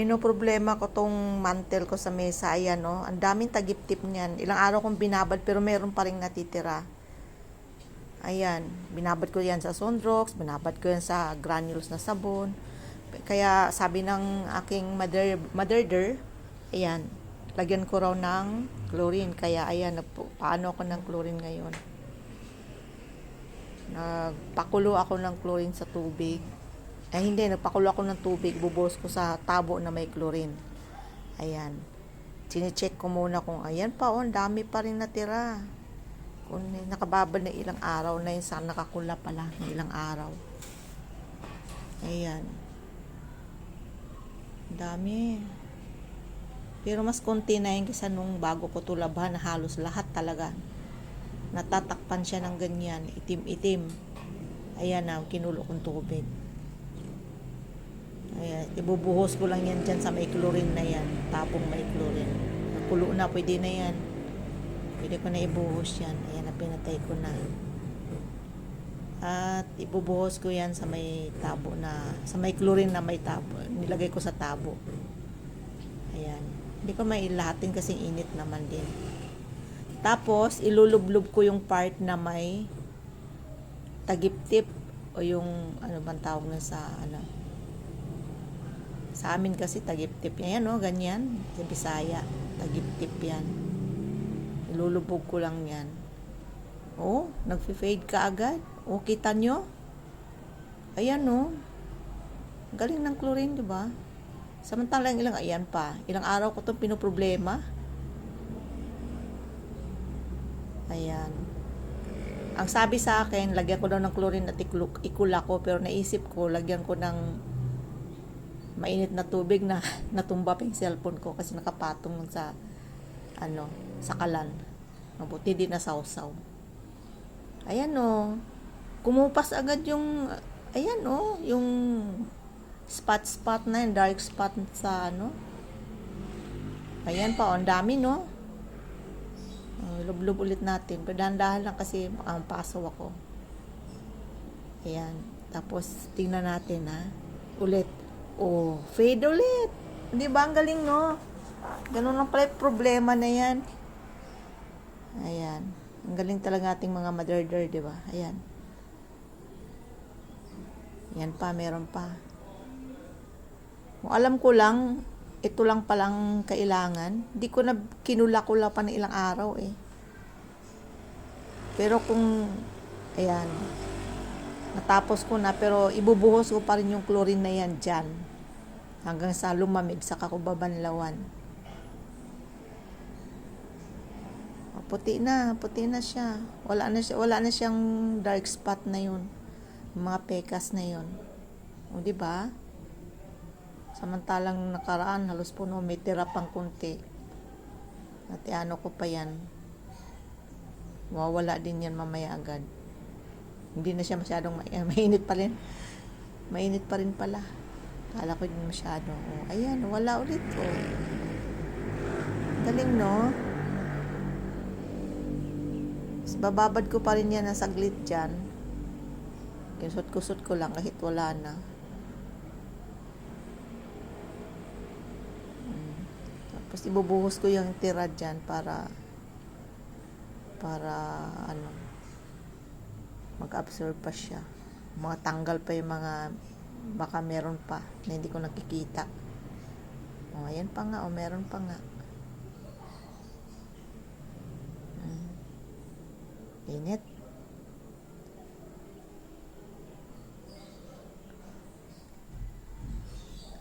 pinoproblema ko tong mantel ko sa mesa. Ayan, no? Ang daming tagip-tip niyan. Ilang araw kong binabad, pero meron pa rin natitira. Ayan, binabad ko yan sa Sunrox, binabad ko yan sa granules na sabon. Kaya sabi ng aking mother, motherder, ayan, lagyan ko raw ng chlorine. Kaya ayan, paano ako ng chlorine ngayon. Nagpakulo ako ng chlorine sa tubig. Ay hindi, nagpakulo ako ng tubig, bubuhos ko sa tabo na may chlorine. Ayan. Sinecheck ko muna kung ayan pa, oh, dami pa rin natira. Kung nakababad na ilang araw na yun, saan nakakula pala ng ilang araw. Ayan. Dami. Pero mas konti na yun kaysa nung bago ko tulabhan na halos lahat talaga. Natatakpan siya ng ganyan, itim-itim. Ayan na, kinulo kong tubig. Ayan, ibubuhos ko lang yan dyan sa may chlorine na yan. Tapong may chlorine. Nakulo na, pwede na yan. Pwede ko na ibuhos yan. Ayan na, pinatay ko na. At ibubuhos ko yan sa may tabo na, sa may chlorine na may tabo. Nilagay ko sa tabo. Ayan. Hindi ko mailahatin kasi init naman din. Tapos, ilulublob ko yung part na may tagip-tip o yung ano bang tawag na sa ano sa amin kasi tagip-tip yan, no? Ganyan. Sa Bisaya, tagip-tip yan. Ilulubog ko lang yan. Oh, nagfi-fade ka agad. Oh, kita nyo? Ayan, no? Galing ng chlorine, di ba? Samantalang ilang, ayan pa. Ilang araw ko itong pinoproblema. Ayan. Ang sabi sa akin, lagyan ko daw ng chlorine at ikula ko, pero naisip ko, lagyan ko ng mainit na tubig na natumba pa yung cellphone ko kasi nakapatong sa ano, sa kalan. Mabuti di na sausaw. Ayan o. Kumupas agad yung ayan o, yung spot spot na yung dark spot sa ano. Ayan pa, oh, ang dami no. Uh, ulit natin. Pero dahan-dahan lang kasi baka mapasaw ako. Ayan. Tapos, tingnan natin ha. Ulit. Oh, fade ulit. Di ba? Ang galing, no? Ganun lang pala problema na yan. Ayan. Ang galing talaga ating mga mother-der, di ba? Ayan. Yan pa, meron pa. Kung alam ko lang, ito lang palang kailangan. Hindi ko na kinula-kula pa ng ilang araw eh. Pero kung, ayan, natapos ko na, pero ibubuhos ko pa rin yung chlorine na yan dyan. Hanggang sa lumamig, saka ko babanlawan. O, puti na, puti na siya. Wala na siya, wala na siyang dark spot na yun. Mga pekas na yun. O, di ba? Samantalang nakaraan, halos puno, may tira pang kunti. At ano ko pa yan. Mawawala din yan mamaya agad. Hindi na siya masyadong ma- mainit pa rin. Mainit pa rin pala. Kala ko din masyado. Oh, ayan, wala ulit. Oh. Galing, no? Tapos bababad ko pa rin yan ng saglit dyan. Kusot-kusot ko lang kahit wala na. Tapos ibubuhos ko yung tira dyan para para ano mag-absorb pa siya. Mga tanggal pa yung mga baka meron pa na hindi ko nakikita. O, ayan pa nga. O, meron pa nga. Hmm. Init.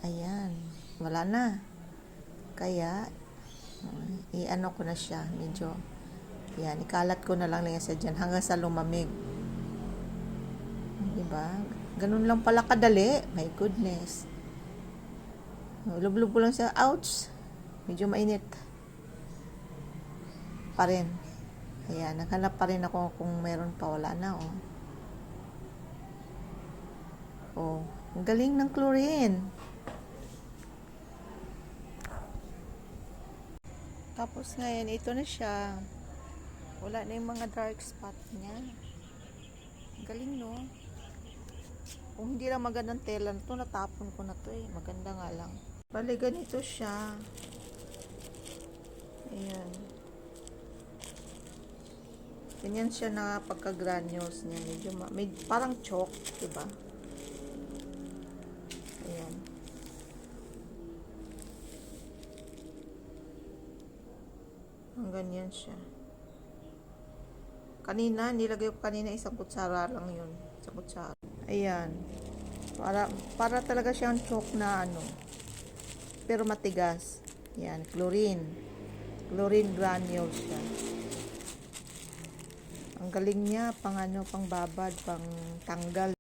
Ayan. Wala na. Kaya, i-ano ko na siya, medyo, yan, ikalat ko na lang lang siya dyan hanggang sa lumamig. Diba? Ganun lang pala kadali. My goodness. Lublob lang siya. Ouch! Medyo mainit. Pa rin. Ayan, naghanap pa rin ako kung meron pa. Wala na, oh. Oh, ang galing ng chlorine. Tapos ngayon, ito na siya. Wala na yung mga dark spot niya. Galing, no? Kung hindi lang magandang tela na to, natapon ko na to eh. Maganda nga lang. Bali, ganito siya. Ayan. Ganyan siya na pagka-granules niya. Medyo med, parang chalk, diba? Ayan. Ang ganyan siya. Kanina, nilagay ko kanina isang kutsara lang yun. Isang kutsara. Ayan. Para, para talaga siyang chalk na ano. Pero matigas. Yan, chlorine. Chlorine granules siya. Ang galing niya, pang ano, pang babad, pang tanggal.